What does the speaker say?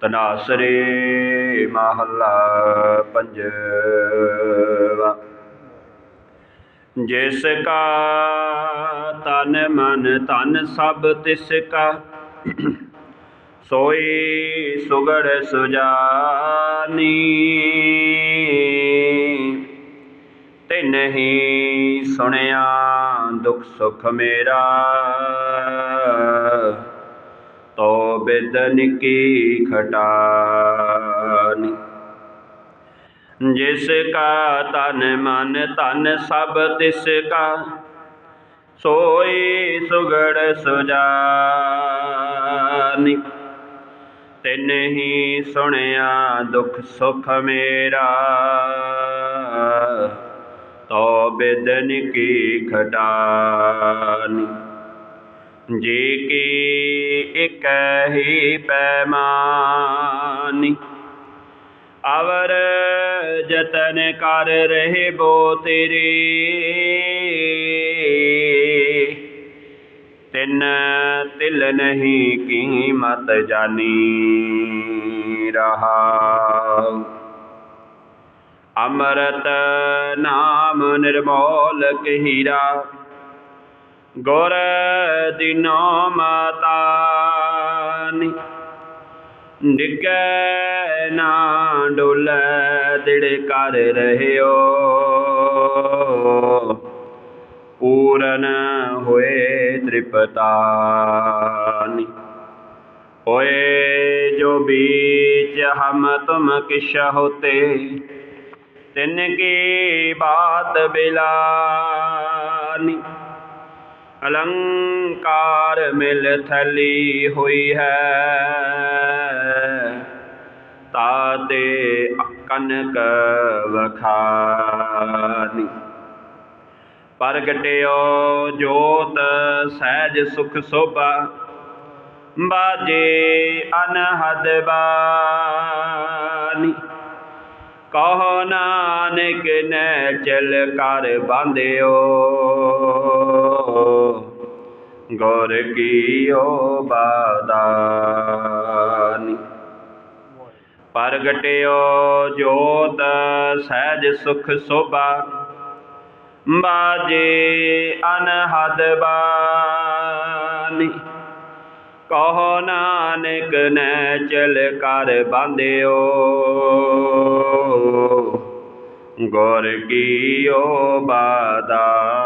ਤਨਾਸਰੇ ਮਹੱਲਾ ਪੰਜਵਾ। ਜਿਸ ਕਾ ਤਨ ਮਨ ਤਨ ਸਭ ਤਿਸ ਕਾ, ਸੋਈ ਸੁਗੜ ਸੁਜਾਨੀ। ਤੇ ਨਹੀਂ ਸੁਣਿਆ ਦੁਖ ਸੁਖ ਮੇਰਾ। ਤੋ ਬਿਦਨ ਕੀ ਖਟਾਨੀ? ਜਿਸ ਕਾ ਤਨ ਮਨ ਧਨ ਸਭ ਤਿਸ ਕਾ, ਸੋਈ ਸੁਗੜ ਸੁਜਾਨੀ। ਤਿਨ ਹੀ ਸੁਣਿਆ ਦੁਖ ਸੁਖ ਮੇਰਾ, ਤੋ ਬੇਦਨ ਕੀ ਖਟਾਨੀ? ਜੀ ਕੀ ਇਕ ਹੀ ਪੈਮਾਨੀ ਅਵਰ ਜਤਨ ਕਰ ਰਹੇ ਬੋ ਤੇਰੀ, ਤਿੰਨ ਤਿਲ ਨਹੀਂ ਕੀਮਤ ਜਾਨੀ ਰਹਾ। ਅੰਮ੍ਰਿਤ ਨਾਮ ਨਿਰਮੋਲ ਕਹੀਰਾ ਗੁਰ ਦਿਨੋ ਮਤਾਨੀ। ਡਿਗੈ ਨਾ ਡੋਲੇ ਦਿੜ ਕਰ ਰਹਿਓ। ਪੂਰਨ ਹੋਏ ਤ੍ਰਿਪਤਾਨੀ। ਹੋਏ ਜੋ ਬੀਚ ਹਮ ਤੁਮ ਕਿਛ ਹੋਤੇ, ਤਿਨ ਕੀ ਬਾਤ ਬਿਲਾਨੀ। ਅਲੰਕਾਰ ਮਿਲ ਥਲੀ ਹੋਈ ਹੈ। ਤਾਤੇ ਕਨਕ ਵਖਾਨੀ ਪ੍ਰਗਟਿਓ ਜੋਤ ਸਹਿਜ ਸੁਖ ਸੋਭਾ। ਬਾਜੇ ਅਨਹਦ ਬਾਨੀ ਕਹੋ ਨਾਨਕ ਨੈ ਚਲ ਕਰ ਬੰਦਿਓ ਗੁਰ ਕੀਓ ਬਾਦਾਨੀ। ਪ੍ਰਗਟਿਓ ਜੋਤ ਸਹਿਜ ਸੁਖ ਸੋਭਾ। ਬਾਜੇ ਅਨਹਦ ਬਾਨੀ। ਕਹੋ ਨਾਨਕ ਨੇ ਚਲ ਕਰ ਬਾਂਧਿਓ। ਗੁਰ ਕੀਓ ਬਾਦਾਨੀ।